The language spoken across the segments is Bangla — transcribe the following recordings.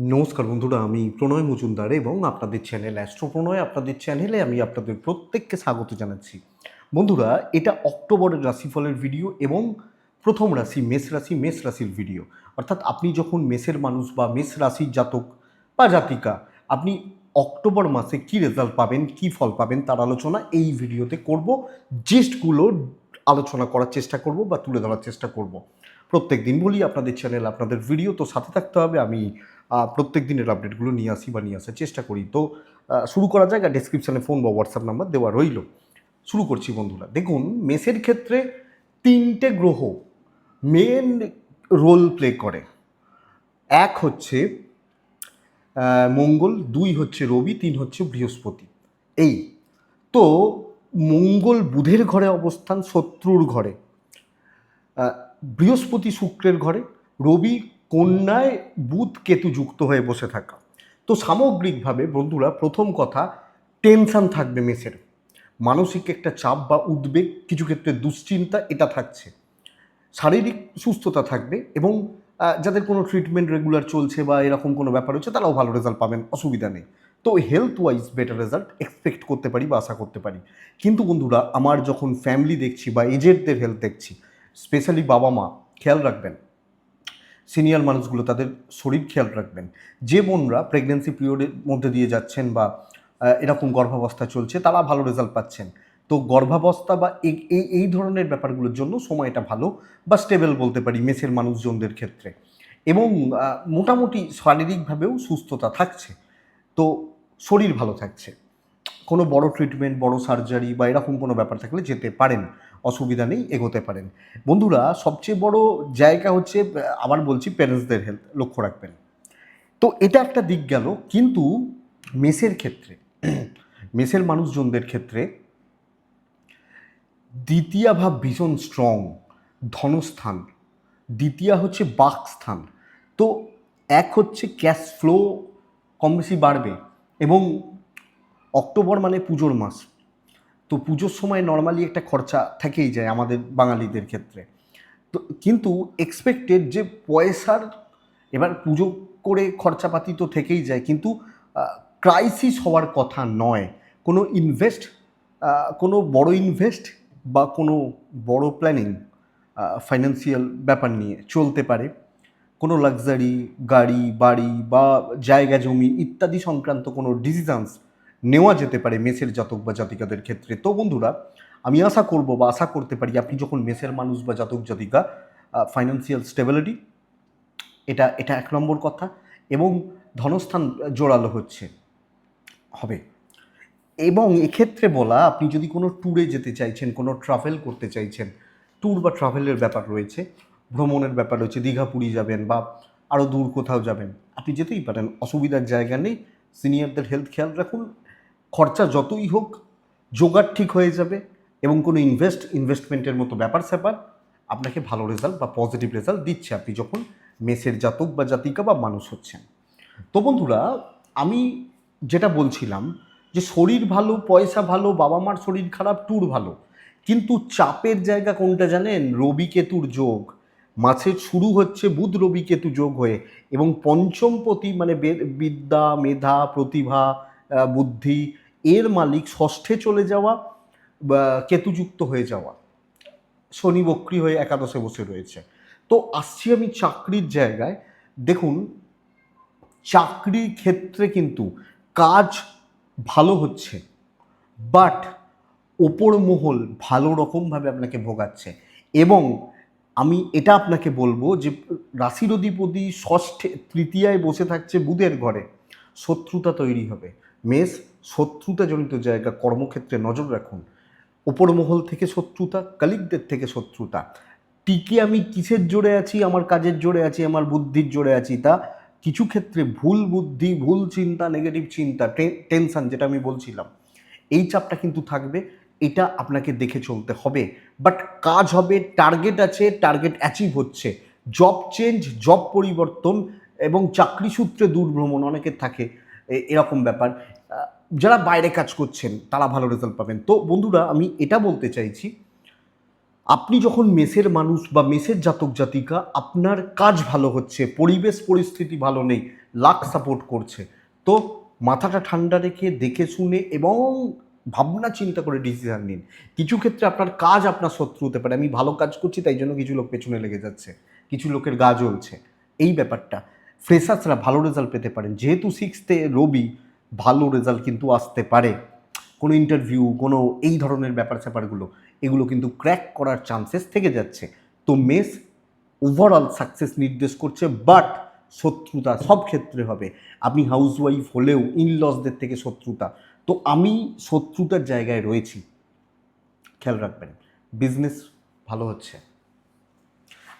নমস্কার বন্ধুরা, আমি প্রণয় মজুমদার এবং আপনাদের চ্যানেল অ্যাস্ট্রো প্রণয় আপনাদের চ্যানেলে আমি আপনাদের প্রত্যেককে স্বাগত জানাচ্ছি। বন্ধুরা, এটা অক্টোবরের রাশিফলের ভিডিও এবং প্রথম রাশি মেষ রাশি, মেষ রাশির ভিডিও অর্থাৎ আপনি যখন মেষের মানুষ বা মেষ রাশির জাতক বা জাতিকা, আপনি অক্টোবর মাসে কি রেজাল্ট পাবেন, কি ফল পাবেন তার আলোচনা এই ভিডিওতে করব। জিস্টগুলো আলোচনা করার চেষ্টা করব বা তুলে ধরার চেষ্টা করব। প্রত্যেক দিন বলি আপনাদের চ্যানেল আপনাদের ভিডিও তো সাথে থাকতে হবে। আমি প্রত্যেক দিনের আপডেটগুলো নিয়ে আসি বা নিয়ে আসার চেষ্টা করি। তো শুরু করা আর ডেসক্রিপশানে ফোন বা হোয়াটসঅ্যাপ নাম্বার দেওয়া রইল। শুরু করছি বন্ধুরা। দেখুন, মেসের ক্ষেত্রে তিনটে গ্রহ মেন রোল প্লে করে। এক হচ্ছে মঙ্গল, দুই হচ্ছে রবি, তিন হচ্ছে বৃহস্পতি। এই। তো, মঙ্গল বুধের ঘরে অবস্থান, শত্রুর ঘরে। বৃহস্পতি শুক্রের ঘরে, রবি কন্যায় বুধ কেতু যুক্ত হয়ে বসে থাকা। তো সামগ্রিকভাবে বন্ধুরা, প্রথম কথা, টেনশন থাকবে মেসের। মানসিক একটা চাপ বা উদ্বেগ, কিছু ক্ষেত্রে দুশ্চিন্তা, এটা থাকছে। শারীরিক সুস্থতা থাকবে এবং যাদের কোনো ট্রিটমেন্ট রেগুলার চলছে বা এরকম কোনো ব্যাপার হচ্ছে, তারাও ভালো রেজাল্ট পাবেন, অসুবিধা নেই। তো health wise better result expect করতে পারি বা আশা করতে পারি। কিন্তু বন্ধুরা, আমার যখন ফ্যামিলি দেখছি বা এজেডদের হেলথ দেখছি স্পেশালি বাবা মা খেয়াল রাখবেন সিনিয়র মানুষগুলো তাদের শরীর খেয়াল রাখবেন। যে বোনরা প্রেগনেন্সি পিরিয়ডের মধ্যে দিয়ে যাচ্ছেন বা এরকম গর্ভাবস্থা চলছে, তারা ভালো রেজাল্ট পাচ্ছেন। তো গর্ভাবস্থা বা এই- এই ধরনের ব্যাপারগুলোর জন্য সময়টা ভালো বা স্টেবল বলতে পারি মেসের মানুষজনদের ক্ষেত্রে। এবং মোটামুটি শারীরিকভাবেও সুস্থতা থাকছে। তো শরীর ভালো থাকছে। কোনো বড় ট্রিটমেন্ট বড় সার্জারি বা এরকম কোনো ব্যাপার থাকলে যেতে পারেন। অসুবিধা নেই, এগোতে পারেন। বন্ধুরা, সবচেয়ে বড় জায়গা হচ্ছে আবার বলছি প্যারেন্টসদের হেলথ লক্ষ্য রাখবেন। তো এটা একটা দিক গেল, কিন্তু মেসের ক্ষেত্রে, মেসের মানুষজনদের ক্ষেত্রে দ্বিতীয় ভাব ভীষণ স্ট্রং ধনস্থান। দ্বিতীয় হচ্ছে বাকস্থান। তো এক হচ্ছে ক্যাশ ফ্লো কম বেশি বাড়বে এবং অক্টোবর মানে পুজোর মাস। তো পুজোর সময় নর্মালি একটা খরচা থেকেই যায় আমাদের বাঙালিদের ক্ষেত্রে। তো কিন্তু এক্সপেক্টেড যে পয়সার এবার পুজো করে খরচাপাতি তো থেকেই যায়, কিন্তু ক্রাইসিস হওয়ার কথা নয়। কোনো ইনভেস্ট কোনো বড় ইনভেস্ট বা কোনো বড় প্ল্যানিং ফাইন্যান্সিয়াল ব্যাপার নিয়ে চলতে পারে। কোনো লাক্সারি গাড়ি, বাড়ি বা জায়গা, জমি ইত্যাদি সংক্রান্ত কোনো ডিসিশনস নেওয়া যেতে পারে মেসের জাতক বা জাতিকাদের ক্ষেত্রে। তো বন্ধুরা, আমি আশা করব বা আশা করতে পারি আপনি যখন মেসের মানুষ বা জাতক, জাতিকা ফাইন্যান্সিয়াল স্টেবিলিটি এটা এটা এক নম্বর কথা এবং ধনস্থান জোরালো হচ্ছে, হবে। এবং এক্ষেত্রে বলা, আপনি যদি কোনো ট্যুরে যেতে চাইছেন, কোনো ট্রাভেল করতে চাইছেন ট্যুর বা ট্রাভেলের ব্যাপার রয়েছে, ভ্রমণের ব্যাপার রয়েছে, দীঘা পুরী যাবেন বা আরও দূর কোথাও যাবেন, আপনি যেতেই পারেন, অসুবিধার জায়গা নেই সিনিয়রদের হেলথ খেয়াল রাখুন খরচা যতই হোক, জোগাড় ঠিক হয়ে যাবে এবং কোনো ইনভেস্ট ইনভেস্টমেন্টের মতো ব্যাপার স্যাপার আপনাকে ভালো রেজাল্ট বা পজিটিভ রেজাল্ট দিচ্ছে আপনি যখন মেসের জাতক বা জাতিকা বা মানুষ হচ্ছেন। তো বন্ধুরা, আমি যেটা বলছিলাম যে শরীর ভালো, পয়সা ভালো, বাবা মার শরীর খারাপ ট্যুর ভালো। কিন্তু চাপের জায়গা কোনটা জানেন? রবি কেতুর যোগ। মাসের শুরু হচ্ছে বুধ রবি কেতু যোগ হয়ে এবং পঞ্চম পঞ্চমপতি মানে বিদ্যা, মেধা, প্রতিভা বুদ্ধি এর মালিক ষষ্ঠে চলে যাওয়া কেতুযুক্ত হয়ে যাওয়া। শনি বক্রি হয়ে একাদশে বসে রয়েছে। তো আসছি আমি চাকরির জায়গায়। দেখুন, চাকরির ক্ষেত্রে কিন্তু কাজ ভালো হচ্ছে, বাট ওপর মহল ভালো রকমভাবে আপনাকে ভোগাচ্ছে। এবং আমি এটা আপনাকে বলব যে রাশির অধিপতি ষষ্ঠে, তৃতীয়ায় বসে থাকছে বুধের ঘরে। শত্রুতা তৈরি হবে। মেষ শত্রুতাজনিত জায়গা, কর্মক্ষেত্রে নজর রাখুন। ওপর মহল থেকে শত্রুতা কালিকদের থেকে শত্রুতা। টিকে আমি কিসের জোরে আছি? আমার কাজের জোরে আছি? আমার বুদ্ধির জোরে আছি? তা কিছু ক্ষেত্রে ভুল বুদ্ধি, ভুল চিন্তা নেগেটিভ চিন্তা টেনশন যেটা আমি বলছিলাম, এই চাপটা কিন্তু থাকবে। এটা আপনাকে দেখে চলতে হবে। বাট কাজ হবে টার্গেট আছে টার্গেট অ্যাচিভ হচ্ছে। জব চেঞ্জ জব পরিবর্তন এবং চাকরি সূত্রে দূরভ্রমণ অনেকের থাকে। এরকম ব্যাপার। যারা বাইরে কাজ করছেন, তারা ভালো রেজাল্ট পাবেন। তো বন্ধুরা, আমি এটা বলতে চাইছি, আপনি যখন মেসের মানুষ বা মেসের জাতক জাতিকা, আপনার কাজ ভালো হচ্ছে, পরিবেশ পরিস্থিতি ভালো নেই লাক সাপোর্ট করছে, তো মাথাটা ঠান্ডা রেখে দেখে শুনে এবং ভাবনা চিন্তা করে ডিসিশন নিন। কিছু ক্ষেত্রে আপনার কাজ আপনার শত্রু হতে পারে। আমি ভালো কাজ করছি, তাই জন্য কিছু লোক পেছনে লেগে যাচ্ছে, কিছু লোকের গা জ্বলছে। এই ব্যাপারটা ফ্রেশার্সরা ভালো রেজাল্ট পেতে পারেন। যেহেতু সিক্সথে রবি ভালো রেজাল্ট কিন্তু আসতে পারে। কোনো ইন্টারভিউ কোনো এই ধরনের ব্যাপার স্যাপারগুলো, এগুলো কিন্তু ক্র্যাক করার চান্সেস থেকে যাচ্ছে। তো মেস ওভারঅল সাকসেস নির্দেশ করছে বাট শত্রুতা সব ক্ষেত্রে হবে। আপনি হাউসওয়াইফ হলেও ইনলসদের থেকে শত্রুতা। তো আমি শত্রুতার জায়গায় রয়েছি। খেয়াল রাখবেন বিজনেস ভালো হচ্ছে।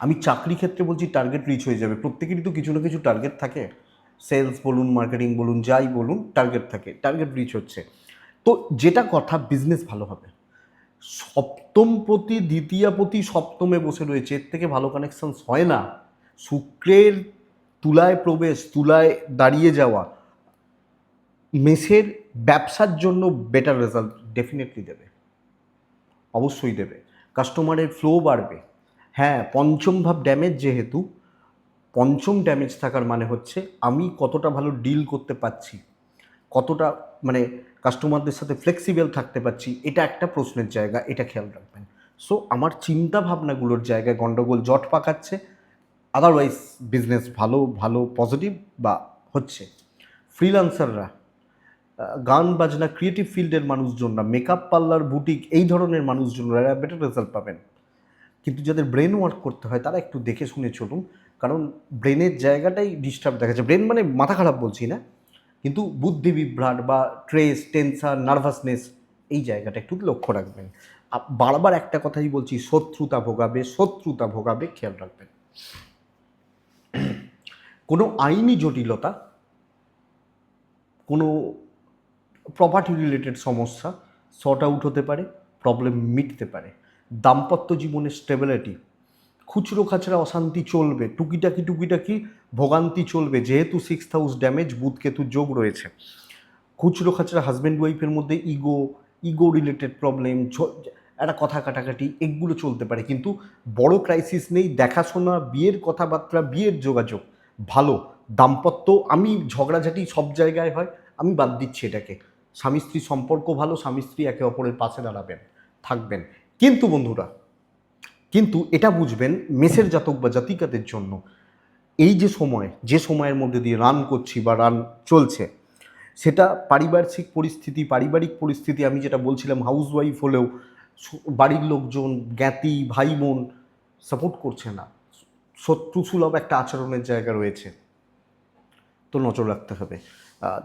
আমি চাকরি ক্ষেত্রে বলছি টার্গেট রিচ হয়ে যাবে। প্রত্যেকেরই তো কিছু না কিছু টার্গেট থাকে। সেলস বলুন, মার্কেটিং বলুন, যাই বলুন, টার্গেট থাকে, টার্গেট রিচ হচ্ছে। তো যেটা কথা বিজনেস ভালো হবে। সপ্তম প্রতি দ্বিতীয় প্রতি সপ্তমে বসে রয়েছে, এর থেকে ভালো কানেকশনস হয় না। শুক্রের তুলায় প্রবেশ, তুলায় দাঁড়িয়ে যাওয়া, মেসের ব্যবসার জন্য বেটার রেজাল্ট ডেফিনেটলি দেবে। অবশ্যই দেবে। কাস্টমারের ফ্লো বাড়বে। হ্যাঁ পঞ্চম ভাব ড্যামেজ যেহেতু পঞ্চম ড্যামেজ থাকার মানে হচ্ছে আমি কতটা ভালো ডিল করতে পারছি, কতটা মানে কাস্টমারদের সাথে ফ্লেক্সিবল থাকতে পারছি, এটা একটা প্রশ্নের জায়গা, এটা খেয়াল রাখবেন। সো আমার চিন্তা ভাবনাগুলোর জায়গায় গণ্ডগোল জট পাকাচ্ছে আদারওয়াইজ বিজনেস ভালো ভালো পজিটিভ বা হচ্ছে। ফ্রিলান্সাররা গান বাজনা ক্রিয়েটিভ ফিল্ডের মানুষজনরা মেকআপ পার্লার বুটিক এই ধরনের মানুষজনরা বেটার রেজাল্ট পাবেন। কিন্তু যাদের ব্রেন ওয়ার্ক করতে হয়, তারা একটু দেখে শুনে চলুন কারণ ব্রেনের জায়গাটাই ডিস্টার্ব দেখা যাচ্ছে ব্রেন মানে মাথা খারাপ বলছি, না? কিন্তু বুদ্ধি বিভ্রাট বা ট্রেস টেনশন নার্ভাসনেস এই জায়গাটা একটু লক্ষ্য রাখবেন। বারবার একটা কথাই বলছি, শত্রুতা ভোগাবে শত্রুতা ভোগাবে, খেয়াল রাখবেন। কোনো আইনি জটিলতা, কোনো প্রপার্টি রিলেটেড সমস্যা শর্ট আউট হতে পারে প্রবলেম মিটতে পারে। দাম্পত্য জীবনের স্টেবিলিটি খুচরো খাচরা অশান্তি চলবে, টুকিটাকি টুকিটাকি ভোগান্তি চলবে, যেহেতু সিক্স হাউস ড্যামেজ বুধ কেতুর যোগ রয়েছে। খুচরো খাচরা হাজব্যান্ড ওয়াইফের মধ্যে ইগো ইগো রিলেটেড প্রবলেম একটা কথা কাটাকাটি, এগুলো চলতে পারে। কিন্তু বড় ক্রাইসিস নেই, দেখাশোনা, বিয়ের কথাবার্তা, বিয়ের যোগাযোগ, ভালো। দাম্পত্য, আমি ঝগড়াঝাটি সব জায়গায় হয়, আমি বাদ দিচ্ছি এটাকে। স্বামী স্ত্রী সম্পর্ক ভালো স্বামী স্ত্রী একে অপরের পাশে দাঁড়াবেন, থাকবেন। কিন্তু বন্ধুরা কিন্তু এটা বুঝবেন মেসের জাতক বা জাতিকাদের জন্য। এই যে সময়, যে সময়ের মধ্যে দিয়ে রান করছি বা রান চলছে, সেটা পারিপার্শ্বিক পরিস্থিতি, পারিবারিক পরিস্থিতি, আমি যেটা বলছিলাম হাউস ওয়াইফ হলেও বাড়ির লোকজন, জ্ঞাতি ভাই বোন সাপোর্ট করছে না। শত্রু সুলভ একটা আচরণের জায়গা রয়েছে। তো নজর রাখতে হবে।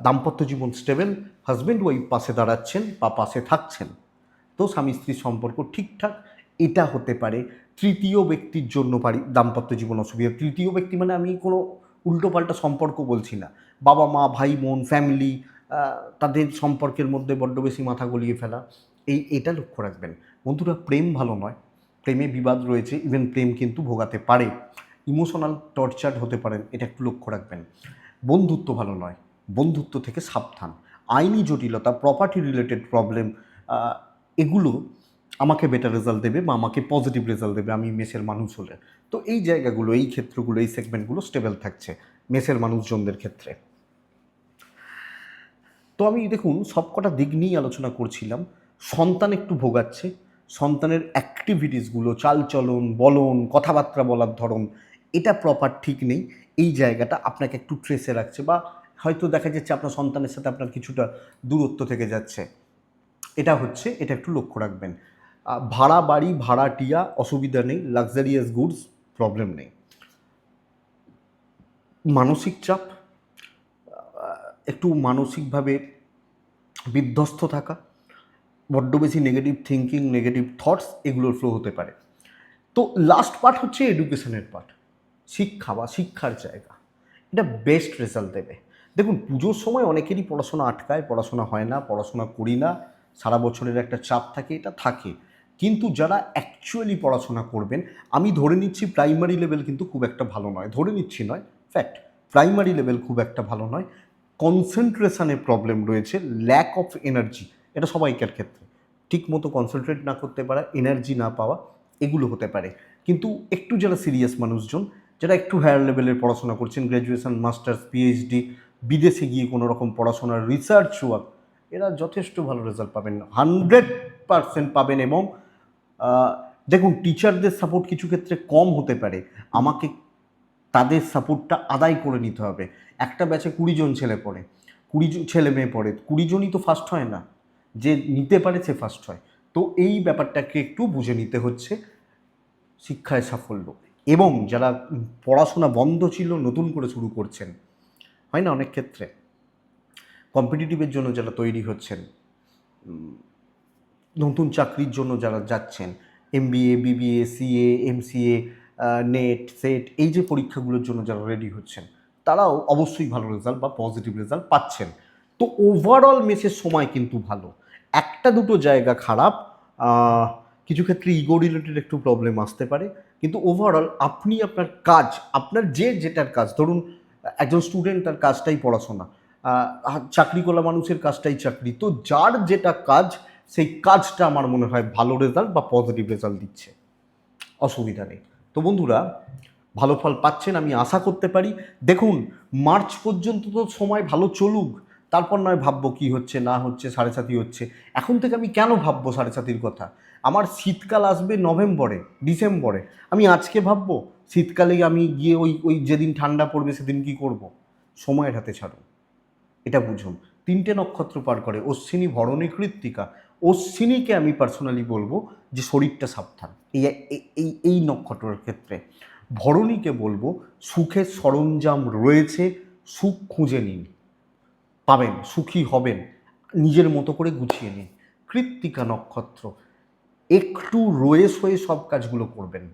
দাম্পত্য জীবন স্টেবল হাজব্যান্ড ওয়াইফ পাশে দাঁড়াচ্ছেন বা পাশে থাকছেন। তো স্বামী স্ত্রীর সম্পর্ক ঠিকঠাক এটা হতে পারে। তৃতীয় ব্যক্তির জন্য পারি দাম্পত্য জীবন অসুবিধা। তৃতীয় ব্যক্তি মানে আমি কোনো উল্টোপাল্টা সম্পর্ক বলছি না। বাবা, মা, ভাই, বোন ফ্যামিলি তাদের সম্পর্কের মধ্যে বড্ড বেশি মাথা গলিয়ে ফেলা। এই, এটা লক্ষ্য রাখবেন। বন্ধুরা, প্রেম ভালো নয়। প্রেমে বিবাদ রয়েছে ইভেন প্রেম কিন্তু ভোগাতে পারে। ইমোশনাল টর্চার হতে পারেন এটা একটু লক্ষ্য রাখবেন। বন্ধুত্ব ভালো নয়। বন্ধুত্ব থেকে সাবধান। আইনি জটিলতা প্রপার্টি রিলেটেড প্রবলেম এগুলো আমাকে বেটার রেজাল্ট দেবে বা আমাকে পজিটিভ রেজাল্ট দেবে, আমি মেসের মানুষ হলে। তো এই জায়গাগুলো, এই ক্ষেত্রগুলো, এই সেগমেন্টগুলো স্টেবল থাকছে মেসের মানুষজনদের ক্ষেত্রে। তো আমি দেখুন, সবকটা দিক নিয়েই আলোচনা করছিলাম। সন্তান একটু ভোগাচ্ছে, সন্তানের অ্যাক্টিভিটিসগুলো চালচলন, বলন, কথাবার্তা বলার ধরন, এটা প্রপার ঠিক নেই। এই জায়গাটা আপনাকে একটু ট্রেসে রাখছে বা হয়তো দেখা যাচ্ছে আপনার সন্তানের সাথে আপনার কিছুটা দূরত্ব থেকে যাচ্ছে। এটা হচ্ছে, এটা একটু লক্ষ্য রাখবেন। ভাড়া বাড়ি ভাড়াটিয়া অসুবিধা নেই লাক্সারিয়াস গুডস প্রবলেম নেই। মানসিক চাপ একটু মানসিকভাবে বিধ্বস্ত থাকা, বড্ড বেশি নেগেটিভ থিঙ্কিং নেগেটিভ থটস এগুলোর ফ্লো হতে পারে। তো লাস্ট পার্ট হচ্ছে এডুকেশনের পার্ট শিক্ষা বা শিক্ষার জায়গা। এটা বেস্ট রেজাল্ট দেবে। দেখুন, পুজোর সময় অনেকেরই পড়াশোনা আটকায়, পড়াশোনা হয় না, পড়াশোনা করি না, সারা বছরের একটা চাপ থাকে, এটা থাকে। কিন্তু যারা অ্যাকচুয়ালি পড়াশোনা করবেন, আমি ধরে নিচ্ছি প্রাইমারি লেভেল কিন্তু খুব একটা ভালো নয়। ধরে নিচ্ছি নয় ফ্যাক্ট প্রাইমারি লেভেল খুব একটা ভালো নয়। কনসেন্ট্রেশনের প্রবলেম রয়েছে ল্যাক অফ এনার্জি এটা সবাইকার ক্ষেত্রে। ঠিক মতো কনসেন্ট্রেট না করতে পারা এনার্জি না পাওয়া, এগুলো হতে পারে। কিন্তু একটু যারা সিরিয়াস মানুষজন, যারা একটু হায়ার লেভেলের পড়াশোনা করছেন গ্র্যাজুয়েশন মাস্টার্স পিএইচডি বিদেশে গিয়ে কোনো রকম পড়াশোনার রিসার্চ ওয়ার্ক এরা যথেষ্ট ভালো রেজাল্ট পাবেন। হান্ড্রেড পারসেন্ট পাবেন এবং দেখুন টিচারদের সাপোর্ট কিছু ক্ষেত্রে কম হতে পারে। আমাকে তাদের সাপোর্টটা আদায় করে নিতে হবে। একটা ব্যাচে কুড়ি জন ছেলে পড়ে, কুড়ি ছেলে মেয়ে পড়ে, কুড়ি জনই তো ফার্স্ট হয় না। যে নিতে পারে সে ফার্স্ট হয়। তো এই ব্যাপারটাকে একটু বুঝে নিতে হচ্ছে শিক্ষায় সাফল্য। এবং যারা পড়াশোনা বন্ধ ছিল, নতুন করে শুরু করছেন, হয় না অনেক ক্ষেত্রে? কম্পিটিটিভের জন্য যারা তৈরি হচ্ছেন নতুন চাকরির জন্য যারা যাচ্ছেন M BA BBA CA MCA NET SET এই যে পরীক্ষাগুলোর জন্য যারা রেডি হচ্ছেন, তারাও অবশ্যই ভালো রেজাল্ট বা পজিটিভ রেজাল্ট পাচ্ছেন। তো ওভারঅল মেসের সময় কিন্তু ভালো। একটা দুটো জায়গা খারাপ কিছু ক্ষেত্রে ইগো রিলেটেড একটু প্রবলেম আসতে পারে, কিন্তু ওভারঅল আপনি আপনার কাজ, আপনার যে যেটার কাজ, ধরুন, একজন স্টুডেন্ট তার কাজটাই পড়াশোনা চাকরি করা মানুষের কাজটাই চাকরি, তো যার যেটা কাজ সেই কাজটা আমার মনে হয় ভালো রেজাল্ট বা পজিটিভ রেজাল্ট দিচ্ছে। অসুবিধা নেই। তো বন্ধুরা, ভালো ফল পাচ্ছেন আমি আশা করতে পারি। দেখুন, মার্চ পর্যন্ত তো সময় ভালো চলুক, তারপর নয় ভাববো কি হচ্ছে, না হচ্ছে, সাড়ে সাথী হচ্ছে। এখন থেকে আমি কেন ভাববো সাড়ে সাথীর কথা? আমার শীতকাল আসবে নভেম্বরে, ডিসেম্বরে। আমি আজকে ভাববো শীতকালে আমি গিয়ে ওই ওই যেদিন ঠান্ডা পড়বে সেদিন কি করব? সময়ের হাতে ছাড়ুন। এটা বুঝুন। তিনটে নক্ষত্র পার করে, অশ্বিনী, ভরণী, কৃত্তিকা। অশ্বিনীকে আমি পার্সোনালি বলব যে শরীরটা সাবধান। এই এই- এই নক্ষত্রের ক্ষেত্রে ভরণীকে বলব সুখের সরঞ্জাম রয়েছে, সুখ খুঁজে নিন। পাবেন, সুখী হবেন। নিজের মতো করে গুছিয়ে নিন। কৃত্তিকা নক্ষত্র, একটু রয়ে সয়ে সব কাজগুলো করবেন।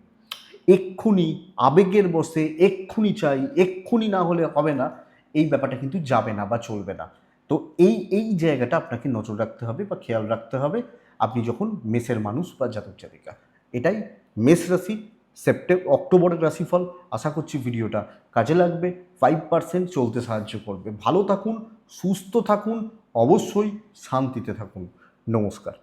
এক্ষুনি আবেগের বসে, এক্ষুনি চাই, এক্ষুনি না হলে হবে না, এই ব্যাপারটা কিন্তু যাবে না বা চলবে না। তো এই এই জায়গাটা আপনাকে নজর রাখতে হবে বা খেয়াল রাখতে হবে আপনি যখন মেসের মানুষ বা জাতক জাতিকা, এটাই মেষ রাশি সেপ্টেম্বর অক্টোবরের রাশিফল, আশা করছি ভিডিওটা কাজে লাগবে ফাইভ পার্সেন্ট চলতে সাহায্য করবে। ভালো থাকুন, সুস্থ থাকুন, অবশ্যই শান্তিতে থাকুন। নমস্কার।